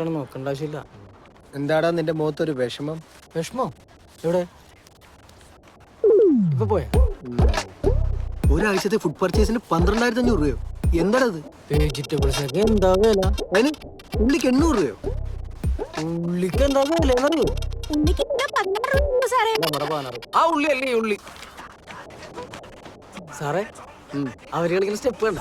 എല്ലാം നോക്കണ്ട ആവശ്യമില്ല. എന്താടാ നിന്റെ മുഖത്തൊരു വിഷമം? വിഷമോ? എവിടെ? ഇപ്പൊ പോയ? ഒരാഴ്ചത്തെ ഫുഡ് പർച്ചേസിന് പന്ത്രണ്ടായിരത്തി അഞ്ഞൂറ് രൂപയോ? എന്താടാ ഇത്? വെജിറ്റബിൾസ് ഒക്കെ എന്താ വില? അതിന് ഉള്ളിക്ക് എണ്ണൂറ് രൂപയോ? ഉള്ളിക്ക് എന്താ വില എന്നറിയോ? ആ ഉള്ളി അല്ലേ ഈ ഉള്ളി? സാറേ. അവർ കളിക്കുന്ന സ്റ്റെപ്പ് കണ്ട?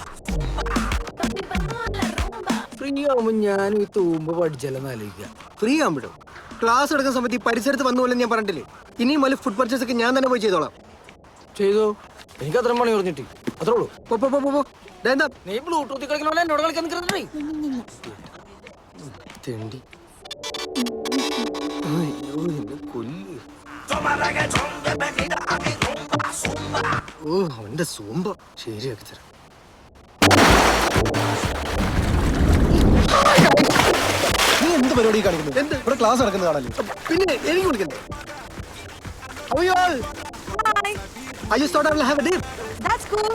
ഫ്രീ ആവുമ്പോ ഞാൻ ഈ തൂമ്പ് പഠിച്ചല്ലെന്ന് ആലോചിക്കാം. ഫ്രീ ആവുമ്പോഴും ക്ലാസ് എടുക്കുന്ന സമയത്ത് ഈ പരിസരത്ത് വന്നു പോലെ ഞാൻ പറഞ്ഞിട്ടില്ലേ? ഇനിയും വലിയ ഫുഡ് പർച്ചേസ് ഒക്കെ ഞാൻ തന്നെ പോയി ചെയ്തോളാം. ചെയ്തോ? എനിക്ക് അത്ര പണി പറഞ്ഞിട്ട്. അത്രേ ഉള്ളൂ. പോ, പോ, പോ, പോ, പോ. ദേ എന്താ? നീ ബ്ലൂടൂത്തിൽ കളിക്കണ പോലെ എന്നോട് കളിക്കാൻ നിൽക്കുന്നുണ്ടേ തെണ്ടി. അയ്യോ, എന്നെ കൊല്ല്. ഓ അവന്റെ സൂമ്പ. ശരിയാക്കി തരാം. എന്ത് പരിപാടി കാണിക്കുന്നു എന്ത്? ഇവിടെ ക്ലാസ് നടക്കുന്നത് കാണല്ലേ പിന്നെ എനിക്ക് വിളിക്കണ്ടേ അയ്യോ Hi. I just thought I will have a dip. That's cool.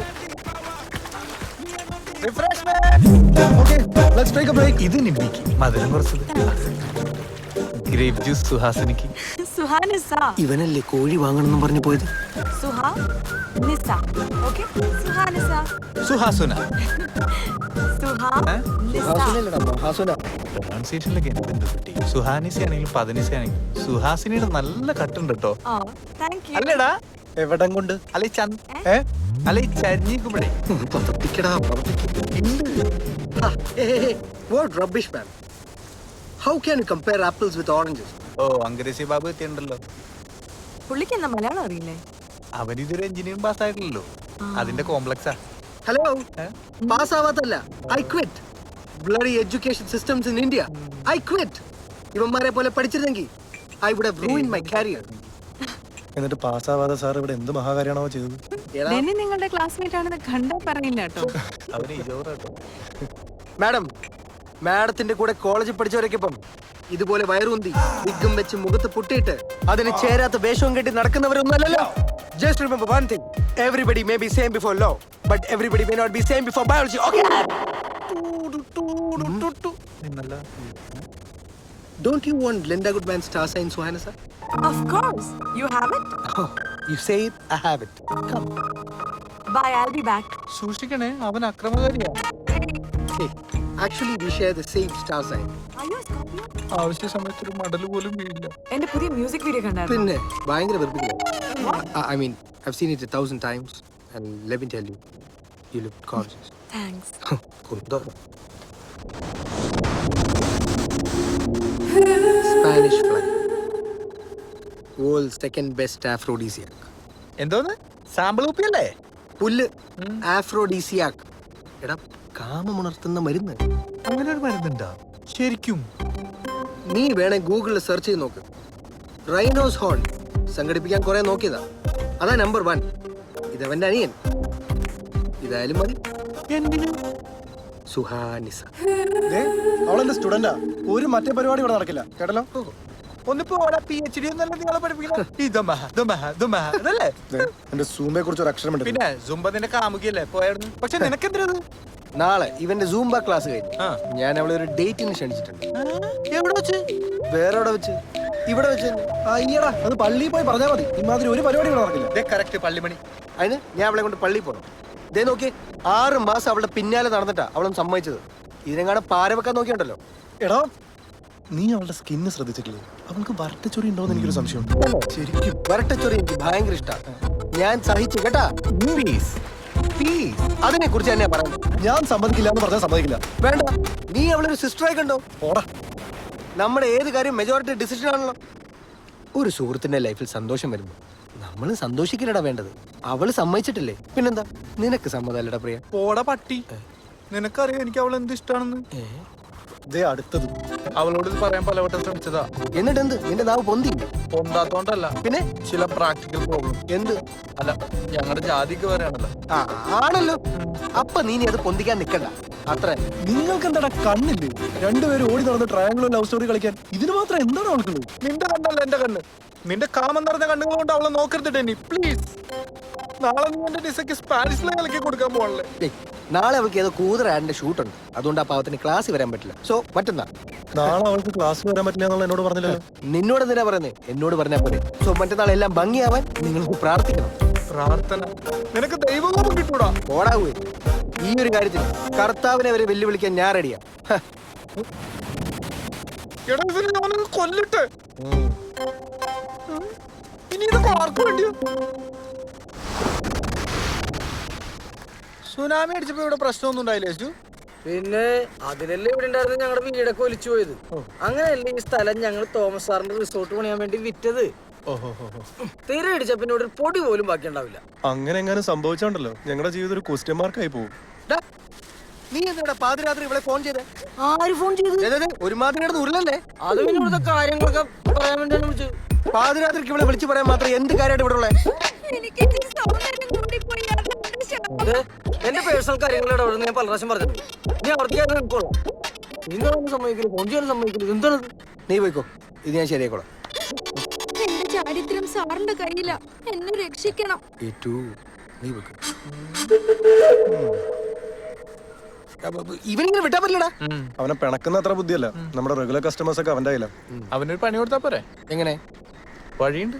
Okay let's take a break ഇത് നിമ്മിക്ക് മധുരം കുറച്ചത് ഗ്രേപ്പ് ജ്യൂസ് സുഹാസിനിക്ക്. ഇവനല്ലേ കോഴി വാങ്ങണമെന്നും പറഞ്ഞു പോയത് സുഹാ നിസ ഓക്കെ സുഹാ Suhanisa. സുഹാസുന. പ്രൊണൗൺസിയേഷനിലൊക്കെ എന്തുണ്ട് കുട്ടി സുഹാനിസി ആണെങ്കിലും പതിനിസി ആണെങ്കിലും സുഹാസിനിയുടെ നല്ല കട്ടുണ്ട് കേട്ടോ. അല്ലേടാ? എവിടം കൊണ്ട്? അല്ലെ ഏ? ചരിഞ്ഞിക്കുമ്പോഴേ man how can compare apples with oranges ഓ അങ്കരേശി ബാബു എത്തിയുണ്ടല്ലോ പുള്ളിക്ക് എന്താ മലയാളം അറിയില്ലേ? അവൻ ഇതൊരു എഞ്ചിനീയറിംഗ് പാസ് ആയിട്ടില്ലല്ലോ അതിന്റെ കോംപ്ലക്സാ hello? Pass ആവാത്തല്ല I quit bloody education systems in India I quit ഇവന്മാരെ പോലെ പഠിച്ചിരുന്നെങ്കിൽ I would have ruin my career എന്നിട്ട് പാസ്സാവാതെ സാർ ഇവിടെ എന്ത് മഹാകാര്യമാണോ ചെയ്തത്? ഡെന്നി നിങ്ങളുടെ ക്ലാസ്മേറ്റ് ആണെന്ന് കണ്ടാ പറയില്ല കേട്ടോ. മാഡം മാഡത്തിന്റെ കൂടെ കോളേജിൽ പഠിച്ചവരൊക്കെ ഇപ്പം ഇതുപോലെ വയറുന്തി വിഗ്ഗം വെച്ച് മുഖത്ത് പൊട്ടിയിട്ട് അതിന് ചേരാത്ത വേഷവും കെട്ടി നടക്കുന്നവരൊന്നുമല്ലല്ലോ just Remember one thing everybody may be same before law but everybody may not be same before biology okay നിന്നല്ല don't you want Linda good man star sign Suhana sir Of course. You have it? You say it I have it come Bye, I'll be back. സൂക്ഷിക്കണേ അവൻ അക്രമകാരിയാ actually we share the same star sign Are you a Scorpio? ആവശ്യ സമയത്ത് ഒരു മടൽ പോലും വീഴില്ല എന്റെ പുതിയ music video കണ്ടായിരുന്നു? പിന്നെ ഭയങ്കര വെറുപ്പിക്കുക I mean I've seen it thousand times and let me tell you you look conscious thanks കുന്തോ Spanish fly world second best aphrodisiac എന്തോന്ന്? സാമ്പിൾ കുപ്പിയല്ലേ? പുല്ല്. ആഫ്രോഡീസിയാക്ക് എടാ കാമമുണർത്തുന്ന മരുന്ന്. അങ്ങനെ ഒരു മരുന്നുണ്ടോ? ശരിക്കും. നീ വേണേ ഗൂഗിളിൽ സെർച്ച് ചെയ്ത് നോക്ക്. റൈനോസ് ഹോൾ സംഘടിപ്പിക്കാൻ കുറെ നോക്കിയതാ. അതാ നമ്പർ വൺ ഇതവന്റെ അനിയൻ. ഇതായാലും മതി. സുഹാനിസ. അവളെന്റെ സ്റ്റുഡന്റാ ഒരു മറ്റേ പരിപാടി ഇവിടെ നടക്കില്ല. കേട്ടല്ലോ? ഒന്നിപ്പോ പി എച്ച് ഡി ഒന്നല്ല നിങ്ങളെ പഠിപ്പിക്കുന്നത് ഇതമഹ ദമഹ ദമഹ അതല്ലേ? എന്റെ സൂമയെ കുറിച്ച് ഒരു അക്ഷരം പിന്നെ സുംബ നിന്റെ കാമുകിയല്ലേ? പോയായിരുന്നു പക്ഷെ നിനക്കെന്തരത് നാളെ ഇവന്റെ സൂംബ ക്ലാസ് കഴിഞ്ഞു. ഞാൻ അവളെ ഒരു ഡേറ്റിന് ക്ഷണിച്ചിട്ടുണ്ട്. എവിടെ വെച്ച്? വേറെ എവിടെ വെച്ച്? ഇവിടെ വെച്ച്. അയ്യടാ അത് പള്ളിയിൽ പോയി പറഞ്ഞാൽ മതി. ഇമാതിരി ഒരു പരിപാടി ഇവിടെ നടക്കില്ല. കറക്റ്റ് പള്ളിമണി. അതിന് ഞാൻ അവളെ കൊണ്ട് പള്ളിയിൽ പോകണം ഇതേ നോക്കി ആറ് മാസം അവളുടെ പിന്നാലെ നടന്നിട്ടാ അവളും സമ്മതിച്ചത്. ഇതിനെങ്ങാണ് പാര വെക്കാൻ നോക്കിയുണ്ടല്ലോ. എടാ നീ അവളുടെ സ്കിന്ന് ശ്രദ്ധിച്ചിട്ടില്ലേ? അവൾക്ക് വരട്ടച്ചൊറി ഉണ്ടോന്ന് എനിക്കൊരു സംശയമുണ്ട്. ശരിക്കും വരട്ടച്ചൊറി എനിക്ക് ഭയങ്കര ഇഷ്ടമാണ് ഞാൻ സഹിച്ചു കേട്ടാ? പ്ലീസ് അതിനെ കുറിച്ച് തന്നെയാ പറയുന്നത്. ഞാൻ സമ്മതിക്കില്ല എന്ന് പറഞ്ഞാൽ സമ്മതിക്കില്ല. വേണ്ട. നീ അവളൊരു സിസ്റ്ററായി കണ്ടോ? ഓടാ നമ്മുടെ ഏത് കാര്യം മെജോറിറ്റി ഡിസിഷൻ ആണല്ലോ. ഒരു സുഹൃത്തിന്റെ ലൈഫിൽ സന്തോഷം വരുന്നു. നമ്മൾ സന്തോഷിക്കില്ലടാ വേണ്ടത്. അവൾ സമ്മതിച്ചിട്ടില്ലേ? പിന്നെന്താ? നിനക്ക് സമ്മതമല്ലടാ പ്രിയ. പോടാ പട്ടി. നിനക്കറിയാം എനിക്ക് അവൾ എന്ത് ഇഷ്ടമാണെന്ന് ദേ അടുത്തത്. അവളോട് ഇത് പറയാൻ പലവട്ടം ശ്രമിച്ചതാ. എന്നിട്ട് എന്ത് നിന്റെ നാവ് പൊന്തി. പൊന്താത്തോണ്ടല്ല. പിന്നെ? ചില പ്രാക്ടിക്കൽ പ്രോബ്ലം. എന്ത്? അല്ല ഞങ്ങളുടെ ജാതിക്ക് വരാണല്ലോ ആ ആണല്ലോ. അപ്പൊ നീ ഇനി അത് പൊന്തിക്കാൻ നിക്കണ്ട. അത്ര. നിങ്ങൾക്ക് എന്താടാ കണ്ണില്ലേ? രണ്ടുപേരും ഓടി നടന്ന് ട്രയാങ്കിളും ലവ് സ്റ്റോറി കളിക്കാൻ. ഇതിന് മാത്രം എന്താണ് അവൾക്കുള്ളത് നിന്റെ കണ്ണല്ല എന്റെ കണ്ണ്. നിന്റെ കാമം നിറഞ്ഞ കണ്ണുകൾ കൊണ്ട് അവളെ നോക്കരുത് ഡെന്നി. പ്ലീസ് നാളെ നീ എന്റെ ഡിസക്ക് സ്പാനിഷിലെ കളിക്ക് കൊടുക്കാൻ പോകണല്ലേ ഏയ്, നാളെ അവൾക്ക് ഏതോ കൂതറ ആഡിന്റെ ഷൂട്ട് ഉണ്ട്. അതുകൊണ്ട് ആ പാവത്തിന് ക്ലാസ് വരാൻ പറ്റില്ല. സോ മറ്റന്നാ? നാളെ അവൾക്ക് ക്ലാസ് വരാൻ പറ്റില്ല എന്നുള്ള എന്നോട് പറഞ്ഞില്ലല്ലോ. നിന്നോട് എന്തിനാ പറയുന്നത് എന്നോട് പറഞ്ഞാൽ പോലെ സോ മറ്റന്നാൾ എല്ലാം ഭംഗിയാവാൻ നിങ്ങൾക്ക് പ്രാർത്ഥിക്കണം. പ്രാർത്ഥന. നിനക്ക് ദൈവകോപം കിട്ടൂടാ. ഓടാവൂ ഈ ഒരു കാര്യത്തിൽ കർത്താവിനെ വരെ വെല്ലുവിളിക്കാൻ ഞാൻ റെഡിയാ എടാ ഇതിന് ഞാനങ്ങ് കൊല്ലിട്ട്. ഇനി ഇതൊക്കെ ആർക്കു വേണ്ടിയോ? സുനാമി അടിച്ചപ്പോ ഇവിടെ പ്രശ്നമൊന്നും ഉണ്ടായില്ലേ ചേച്ചു പിന്നെ അതിലല്ലേ ഇവിടെ ഉണ്ടായിരുന്ന ഞങ്ങളുടെ വീടൊക്കെ ഒലിച്ചു പോയത്. അങ്ങനെയല്ലേ ഈ സ്ഥലം ഞങ്ങൾ തോമസ് സാറിന്റെ റിസോർട്ട് പണിയാൻ വേണ്ടി വിറ്റത്? തീരെ അടിച്ച പിന്നെ ഇവിടെ ഒരു പൊടി പോലും ബാക്കി ഉണ്ടാവില്ല. അങ്ങനെ എങ്ങനെ സംഭവിച്ചോണ്ടല്ലോ. ഞങ്ങളുടെ ജീവിതം ഒരു ക്വസ്റ്റ്യൻ മാർക്കായി പോകും. നീ എന്തിനാ പാതിരാത്രി ഇവിടെ ഫോൺ ചെയ്തേ? ആര് ഫോൺ ചെയ്തു ദേ, ദേ, ദേ, ഒരുമാതിരി കിടന്ന് ഉരുളല്ലേ? അത് പിന്നെ ഇവിടുത്തെ കാര്യങ്ങളൊക്കെ പറയാൻ വേണ്ടിയാണ് വിളിച്ചത്. പാതിരാത്രിക്ക് ഇവിടെ വിളിച്ചു പറയാൻ മാത്രം എന്ത് കാര്യമായിട്ട് ഇവിടെ ഉള്ളത് എന്റെ പേഴ്സണൽ കാര്യങ്ങളുടെ അവിടെ ഞാൻ പല പ്രാവശ്യം പറഞ്ഞു നീ അവർക്കായിരുന്നു നിൽക്കോളാം നിങ്ങളൊന്നും സമ്മതിക്കില്ല ഫോൺ ചെയ്യാൻ സമ്മതിക്കില്ല. എന്താണ്? നീ പോയിക്കോ. ഇത് ഞാൻ ശരിയാക്കോളാം എന്റെ ചാരിത്രം സാറിന്റെ കയ്യില. എന്നെ രക്ഷിക്കണം. ഏറ്റു നീ പോയിക്കോ. ഇവനിങ്ങനെ വിട്ടാ പറ്റില്ലടാ. അവനെ പിണക്കുന്ന അത്ര ബുദ്ധിയല്ല. നമ്മുടെ റെഗുലർ കസ്റ്റമേഴ്സ് ഒക്കെ അവന്റെ കയ്യിലാണ് അവനൊരു പണി കൊടുത്താ പോരെ? എങ്ങനെ? വഴിയുണ്ട്.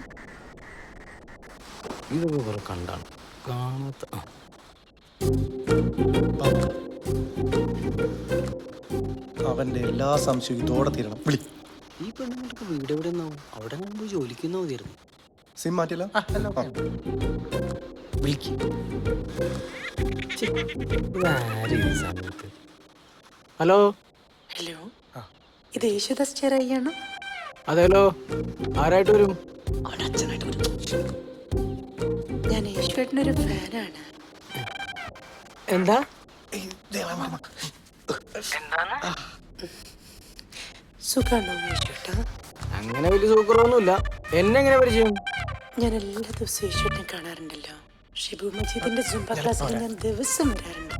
ഇതൊക്കെ കണ്ടാണ്. കാണാത്ത. അവന്റെ എല്ലാ സംശയവും ഇതോടെ തീരണം. വിളി. ഈ പെണ്ണുങ്ങൾക്ക് വീട് എവിടെ നിന്നാവും അവിടെ മുമ്പ് ജോലിക്കുന്ന മതിയായിരുന്നു. സിം മാറ്റില്ല. വിളിക്ക്. ഹലോ? ഹലോ. ഇത് യേശുദാസ് ചെറിയാണോ? അതെല്ലോ ആരായിട്ട് വരും? അച്ഛനായിട്ട് വരും. ഞാൻ യേശുവേട്ടനൊരു ഫാനാണ്. എന്താ? സുഖാണോ അങ്ങനെ വലിയ സൂക്കറൊന്നുമില്ല എന്നെ എങ്ങനെ പരിചയം? ഞാൻ എല്ലാ ദിവസവും ഈശ്വരനെ കാണാറുണ്ടല്ലോ. ഷിബു മജീദിന്റെ സുംബ ക്ലാസ്സിൽ ഞാൻ ദിവസം വരാറുണ്ട്.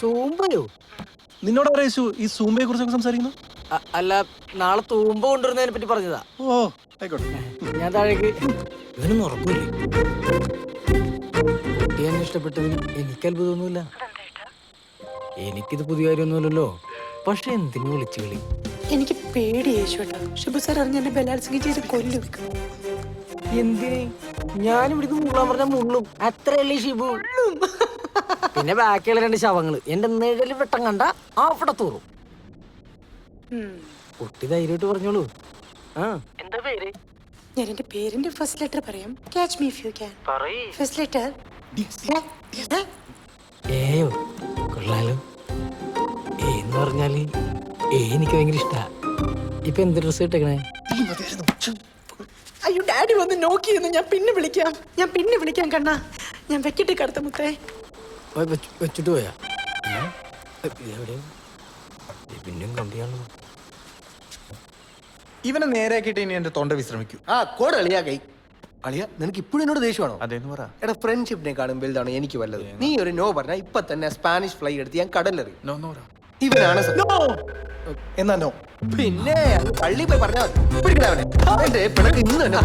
സൂമ്പയോ? നിന്നോട് യേശു ഈ സൂമ്പയെ കുറിച്ചൊക്കെ സംസാരിക്കുന്നു? അ- അല്ല നാളെ തൂമ്പ കൊണ്ടുവരുന്നതിനെ പറ്റി പറഞ്ഞതാ. ഓ ആയിക്കോട്ടെ. ഞാൻ താഴേക്ക് ഇവനൊന്നും ഉറപ്പില്ലേ കുട്ടി എന്നെ ഇഷ്ടപ്പെട്ടതിൽ എനിക്ക് അത്ഭുതമൊന്നുമില്ല. എനിക്കിത് പുതിയ കാര്യമൊന്നുമില്ലല്ലോ. പക്ഷെ എന്തിനു വിളിച്ചു കളി എനിക്ക് പേടി യേശുവേട്ടാ. ഷിബു സാർ അറിഞ്ഞ എന്നെ ബലാത്സംഗം ചെയ്ത് കൊല്ലും. എന്തിന്? ഞാൻ ഇവിടേക്ക് മുള്ളാൻ പറഞ്ഞ മുള്ളും. അത്രയല്ലേ ഷിബു? പിന്നെ ബാക്കിയുള്ള രണ്ട് ശവങ്ങൾ. എന്റെ നിഴൽ വെട്ടം കണ്ട അവിടെ തൂറും. കുട്ടി ധൈര്യമായിട്ട് പറഞ്ഞോളൂ. ആ. എന്താ പേര്? ഞാൻ എന്റെ പേരിന്റെ ഫസ്റ്റ് ലെറ്റർ പറയാം. Catch me if you can first letter ഏയോ കൊള്ളാലോ. ഏ എന്ന് പറഞ്ഞാൽ ഏ എനിക്ക് ഭയങ്കര ഇഷ്ടാ. ഇപ്പൊ എന്ത് ഡ്രസ് ഇട്ടേക്കണേ? അയ്യോ ഡാഡി വന്ന് നോക്കിയിരുന്നു ഞാൻ പിന്നെ വിളിക്കാം. ഞാൻ പിന്നെ വിളിക്കാം കണ്ണ. ഞാൻ വെക്കിട്ട് കടത്ത മുത്തേ. വെച്ചിട്ട് പോയാ? പിന്നെയും കണ്ടിയാണോ ഇവനെ നേരെയാക്കിയിട്ട് ഇനി എന്റെ തൊണ്ട വിശ്രമിക്കൂ. ആ കോടളിയാ കൈ അളിയ നിനക്ക് ഇപ്പോഴും എന്നോട് ദേഷ്യമാണോ? അതെന്ന് പറ. എടാ ഫ്രണ്ട്ഷിപ്പിനെക്കാളും വലുതാണ് എനിക്ക് വല്ലത്. നീ ഒരു നോ പറഞ്ഞാൽ ഇപ്പൊ തന്നെ സ്പാനിഷ് ഫ്ലൈ എടുത്ത് ഞാൻ കടലിലെറി നോ നോ ഇവനാണ് എന്നാ നോ പിന്നെ പള്ളി പോയി പറഞ്ഞാൽ മതി. പിടിക്കടാ അവനെ. എന്റെ പിണക്ക് ഇന്ന് തന്നെ